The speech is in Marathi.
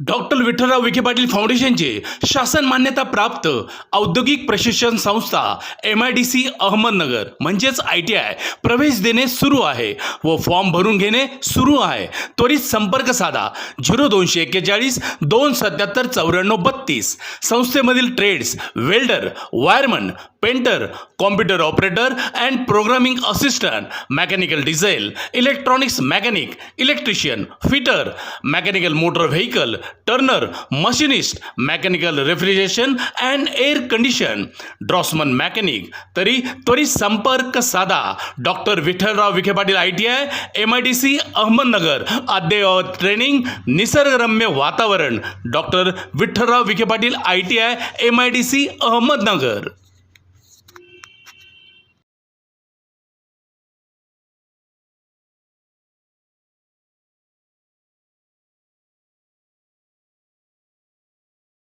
डॉक्टर विठ्ठलराव विखे पाटील फाउंडेशनचे शासन मान्यता प्राप्त औद्योगिक प्रशिक्षण संस्था M I D C Ahmednagar म्हणजेच आय टी आय प्रवेश देणे सुरू आहे व फॉर्म भरून घेणे सुरू आहे. त्वरित संपर्क साधा. झिरो दोनशे एक्केचाळीस दोन सत्याहत्तर चौऱ्याण्णव बत्तीस. संस्थेमधील trades welder wireman painter computer operator and programming assistant mechanical diesel electronics mechanic electrician fitter mechanical motor vehicle turner machinist mechanical refrigeration and air condition draughtsman mechanic तरी त्वरित संपर्क साधा. Doctor Vitthalrao Vikhe Patil I T I M I D C Ahmednagar. अद्ययावत ट्रेनिंग निसर्गरम्य वातावरण. Doctor Vitthalrao Vikhe Patil I T I M I D C Ahmednagar.